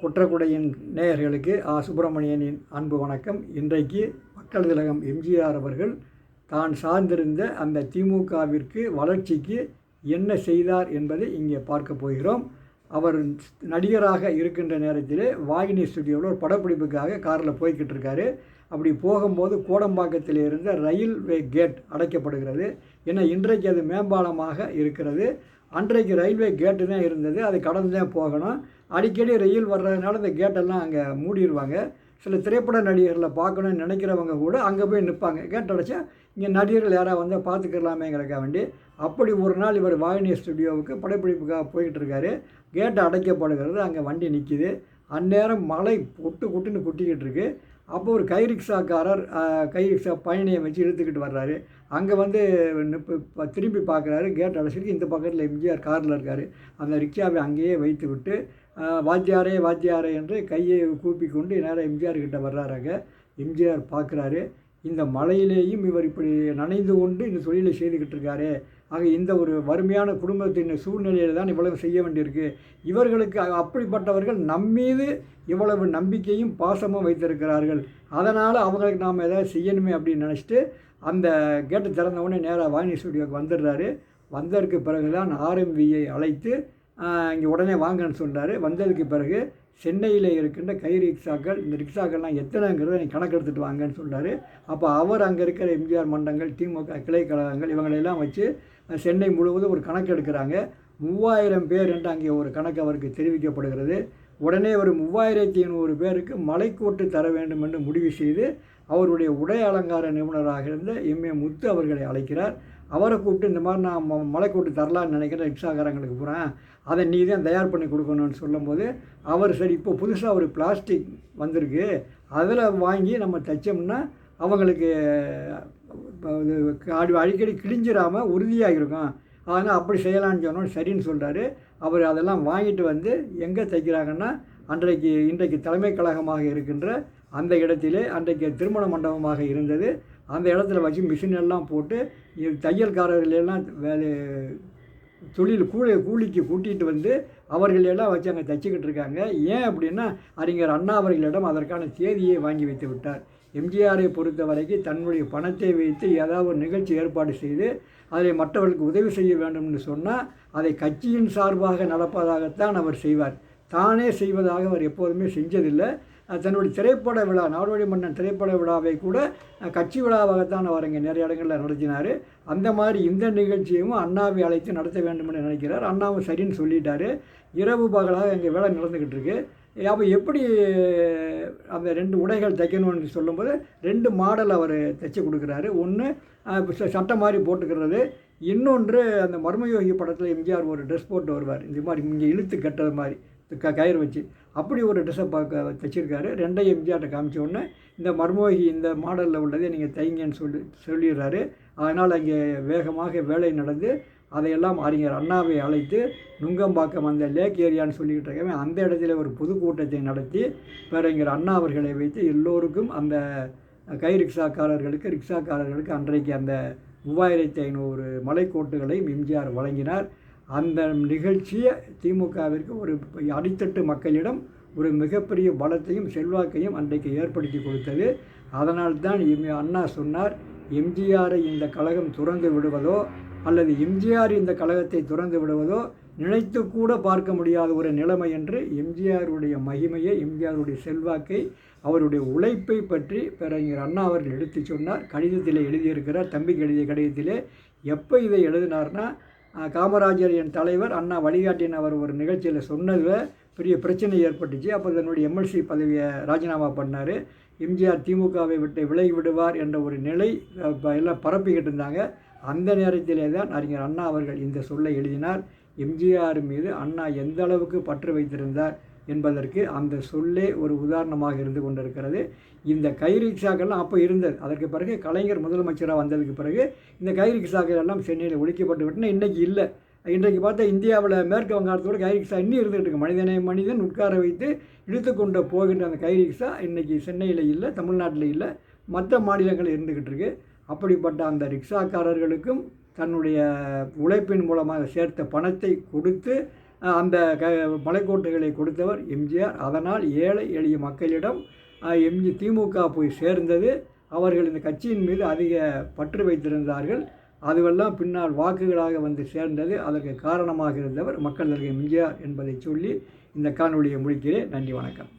குற்றக்குடையின் நேயர்களுக்கு ஆ. சுப்பிரமணியனின் அன்பு வணக்கம். இன்றைக்கு மக்கள் திலகம் எம்ஜிஆர் அவர்கள் தான் சார்ந்திருந்த அந்த திமுகவிற்கு வளர்ச்சிக்கு என்ன செய்தார் என்பதை இங்கே பார்க்க போகிறோம். அவர் நடிகராக இருக்கின்ற நேரத்திலே வாகினி ஸ்டுடியோவில் ஒரு படப்பிடிப்புக்காக காரில் போய்கிட்டு இருக்காரு. அப்படி போகும்போது கோடம்பாக்கத்தில் இருந்த ரயில்வே கேட் அடைக்கப்படுகிறது. ஏன்னா இன்றைக்கு அது மேம்பாலமாக இருக்கிறது. அன்றைக்கு ரயில்வே கேட்டு தான் இருந்தது. அது கடந்து தான் போகணும். அடிக்கடி ரயில் வர்றதுனால இந்த கேட்டெல்லாம் அங்கே மூடிடுவாங்க சில திரைப்பட நடிகர்களை பார்க்கணும்னு நினைக்கிறவங்க கூட அங்கே போய் நிற்பாங்க. கேட் அடைச்சா இங்கே நடிகர்கள் யாராவது வந்தால் பார்த்துக்கலாமேங்கிறக்க வேண்டி அப்படி ஒரு நாள் இவர் வாகினி ஸ்டுடியோவுக்கு படப்பிடிப்புக்காக போய்கிட்டு இருக்காரு. கேட்டு அடைக்கப்படுகிறது. அங்கே வண்டி நிற்கிது அந்நேரம் மழை பொட்டு கொட்டுன்னு கொட்டிக்கிட்டு இருக்குது அப்போ ஒரு கை ரிக்ஷாக்காரர் கை ரிக்ஷா பயணியை வச்சு இழுத்துக்கிட்டு வர்றாரு. அங்கே வந்து திரும்பி பார்க்குறாரு கேட் அடைச்சிருக்கு. இந்த பக்கத்தில் எம்ஜிஆர் காரில் இருக்கார். அந்த ரிக்ஷாவை அங்கேயே வைத்து விட்டு வாத்தியாரே வாத்தியாரே என்று கையை கூப்பி கொண்டு நேராக எம்ஜிஆர் கிட்ட வர்றாராங்க எம்ஜிஆர் பார்க்குறாரு இந்த மழையிலேயும் இவர் இப்படி நனைந்து கொண்டு இந்த தொழிலை செய்துக்கிட்டு இருக்காரு. ஆக இந்த ஒரு வறுமையான குடும்பத்தின் சூழ்நிலையில் தான் இவ்வளவு செய்ய வேண்டியிருக்கு. இவர்களுக்கு அப்படிப்பட்டவர்கள் நம்மீது இவ்வளவு நம்பிக்கையும் பாசமும் வைத்திருக்கிறார்கள். அதனால் அவங்களுக்கு நாம் எதாவது செய்யணுமே அப்படின்னு நினச்சிட்டு அந்த கேட்டு திறந்தவுடனே நேராக வாணி ஸ்டுடியோக்கு வந்துடுறாரு. வந்ததற்கு பிறகு தான் ஆர்எம்வியை அழைத்து இங்கே உடனே வாங்கன்னு சொல்கிறாரு வந்ததுக்கு பிறகு சென்னையில் இருக்கின்ற கை ரிக்ஷாக்கள் இந்த ரிக்ஷாக்கள்லாம் எத்தனைங்கிறத நீ கணக்கெடுத்துட்டு வாங்கன்னு சொல்கிறாரு அப்போ அவர் அங்கே இருக்கிற எம்ஜிஆர் மண்டங்கள் திமுக கிளை கழகங்கள் இவங்களெல்லாம் வச்சு சென்னை முழுவதும் ஒரு கணக்கு எடுக்கிறாங்க. மூவாயிரம் பேர் என்று அங்கே ஒரு கணக்கு அவருக்கு தெரிவிக்கப்படுகிறது. உடனே ஒரு மூவாயிரத்தி ஐநூறு பேருக்கு மலைக்கோட்டு தர வேண்டும் என்று முடிவு செய்து அவருடைய உடை அலங்கார நிபுணராக இருந்த எம்ஏ முத்து அவர்களை அழைக்கிறார். அவரை கூப்பிட்டு இந்த மாதிரி நான் ம- மலைக்கோட்டு தரலான்னு நினைக்கிறேன். ரிக்ஷாக்காரங்களுக்கு போகிறேன் அதை நீ தான் தயார் பண்ணி கொடுக்கணும்னு சொல்லும்போது அவர் சரி இப்போ புதுசாக ஒரு பிளாஸ்டிக் வந்திருக்கு. அதில் வாங்கி நம்ம தைச்சோம்னா அவங்களுக்கு இப்போ அடிக்கடி கிழிஞ்சிடாமல் உறுதியாக இருக்கும் அதனால் அப்படி செய்யலாம்னு சொன்னோம். சரின்னு சொல்கிறாரு அவர் அதெல்லாம் வாங்கிட்டு வந்து எங்கே தைக்கிறாங்கன்னா அன்றைக்கு இன்றைக்கு தலைமை கழகமாக இருக்கின்ற அந்த இடத்திலே அன்றைக்கு திருமண மண்டபமாக இருந்தது. அந்த இடத்துல வச்சு மிஷின் எல்லாம் போட்டு தையல்காரர்களெல்லாம் தையல்காரர்கள் எல்லாம் வேலை தொழில் கூலி கூலிக்கு கூட்டிகிட்டு வந்து அவர்களெல்லாம் வச்சு அங்கே தைச்சிக்கிட்டு இருக்காங்க. ஏன் அப்படின்னா அறிஞர் அண்ணா அவர்களிடம் அதற்கான தேதியை வாங்கி வைத்து விட்டார். எம்ஜிஆரை பொறுத்த வரைக்கும் தன்னுடைய பணத்தை வைத்து ஏதாவது ஒரு நிகழ்ச்சி ஏற்பாடு செய்து அதை மற்றவர்களுக்கு உதவி செய்ய வேண்டும் என்று சொன்னால் அதை கட்சியின் சார்பாக நடப்பதாகத்தான் அவர் செய்வார். தானே செய்வதாக அவர் எப்போதுமே செஞ்சதில்லை. தன்னுடைய திரைப்பட விழா நாடோடி மன்னன் திரைப்பட விழாவை கூட கட்சி விழாவாகத்தான் அவர் இங்கே நிறைய இடங்களில் நடத்தினார். அந்த மாதிரி இந்த நிகழ்ச்சியும் அண்ணாவை அழைத்து நடத்த வேண்டும் என்று நினைக்கிறார். அண்ணாவும் சரின்னு சொல்லிட்டாரு. இரவு பகலாக எங்கள் வேலை நடந்துக்கிட்டு இருக்குது அப்போ எப்படி அந்த ரெண்டு உடைகள் தைக்கணும்னு சொல்லும்போது ரெண்டு மாடல் அவர் தைச்சி கொடுக்குறாரு. ஒன்று சட்டை மாதிரி போட்டுக்கிறது. இன்னொன்று அந்த மர்மயோகி படத்தில் எம்ஜிஆர் ஒரு ட்ரெஸ் போட்டு வருவார். இந்த மாதிரி இங்கே இழுத்து கட்டுறது மாதிரி க கயிறு வச்சு. அப்படி ஒரு ட்ரெஸ்ஸை பார்க்க தைச்சிருக்காரு ரெண்டையும் எம்ஜிஆர்ட்ட காமிச்ச உடனே இந்த மர்மோகி இந்த மாடலில் உள்ளதே நீங்கள் தைங்கன்னு சொல்லி சொல்லிடுறாரு. அதனால் அங்கே வேகமாக வேலை நடந்து அதையெல்லாம் அறிஞர் அண்ணாவை அழைத்து நுங்கம்பாக்கம் அந்த லேக் ஏரியான்னு சொல்லிக்கிட்டு இருக்கவே அந்த இடத்துல ஒரு பொதுக்கூட்டத்தை நடத்தி பேரறிஞர் அண்ணா அவர்களை வைத்து எல்லோருக்கும் அந்த கை ரிக்ஷாக்காரர்களுக்கு ரிக்ஷாக்காரர்களுக்கு அன்றைக்கு அந்த மூவாயிரத்தி ஐநூறு மலைக்கோட்டுகளையும் எம்ஜிஆர் வழங்கினார். அந்த நிகழ்ச்சியை திமுகவிற்கு ஒரு அடித்தட்டு மக்களிடம் ஒரு மிகப்பெரிய பலத்தையும் செல்வாக்கையும் அன்றைக்கு ஏற்படுத்தி கொடுத்தது. அதனால்தான் எம் அண்ணா சொன்னார் எம்ஜிஆரை இந்த கழகம் துறந்து விடுவதோ அல்லது எம்ஜிஆர் இந்த கழகத்தை துறந்து விடுவதோ நினைத்து கூட பார்க்க முடியாத ஒரு நிலைமை என்று எம்ஜிஆருடைய மகிமையை எம்ஜிஆருடைய செல்வாக்கை அவருடைய உழைப்பை பற்றி பேரறிஞர் அண்ணா அவர்கள் எடுத்து சொன்னார். கடிதத்தில் எழுதியிருக்கிறார். தம்பிக்கு எழுதிய கடிதத்திலே எப்போ இதை எழுதினார்னா காமராஜர் என் தலைவர் அண்ணா வழிகாட்டின் அவர் ஒரு நிகழ்ச்சியில் சொன்னதில் பெரிய பிரச்சனை ஏற்பட்டுச்சு. அப்போ தன்னுடைய எம்எல்சி பதவியை ராஜினாமா பண்ணார். எம்ஜிஆர் திமுகவை விட்டு விலகி விடுவார் என்ற ஒரு நிலை ப- எல்லாம் பரப்பிக்கிட்டு இருந்தாங்க. அந்த நேரத்திலே தான் அறிஞர் அண்ணா அவர்கள் இந்த சொல்லை எழுதினார். எம்ஜிஆர் மீது அண்ணா எந்த அளவுக்கு பற்று வைத்திருந்தார் என்பதற்கு அந்த சொல்லே ஒரு உதாரணமாக இருந்து கொண்டிருக்கிறது. இந்த கைரிக்ஷாக்கள்லாம் அப்போ இருந்தது. அதற்கு பிறகு கலைஞர் முதலமைச்சராக வந்ததுக்கு பிறகு இந்த கைரிக்ஷாக்கள் எல்லாம் சென்னையில் ஒழிக்கப்பட்டு விட்டுனா. இன்றைக்கி இல்லை. இன்றைக்கு பார்த்தா இந்தியாவில் மேற்கு வங்காளத்தோட கைரிக்ஷா இன்னும் இருந்துகிட்டு இருக்கு. மனிதனை மனிதன் உட்கார வைத்து இழுத்து கொண்டு போகின்ற அந்த கைரிக்ஷா இன்றைக்கி சென்னையில் இல்லை தமிழ்நாட்டில் இல்லை மற்ற மாநிலங்கள் இருந்துக்கிட்டு இருக்குது அப்படிப்பட்ட அந்த ரிக்ஷாக்காரர்களுக்கும் தன்னுடைய உழைப்பின் மூலமாக சேர்த்த பணத்தை கொடுத்து அந்த க மலைக்கோட்டைகளை கொடுத்தவர் எம்ஜிஆர். அதனால் ஏழை எளிய மக்களிடம் எம்ஜி திமுக போய் சேர்ந்தது. அவர்கள் இந்த கட்சியின் மீது அதிக பற்று வைத்திருந்தார்கள். அதுவெல்லாம் பின்னால் வாக்குகளாக வந்து சேர்ந்தது. அதற்கு காரணமாக இருந்தவர் மக்கள் எம்ஜிஆர் என்பதை சொல்லி இந்த காணொலியை முடிக்கிறேன். நன்றி வணக்கம்.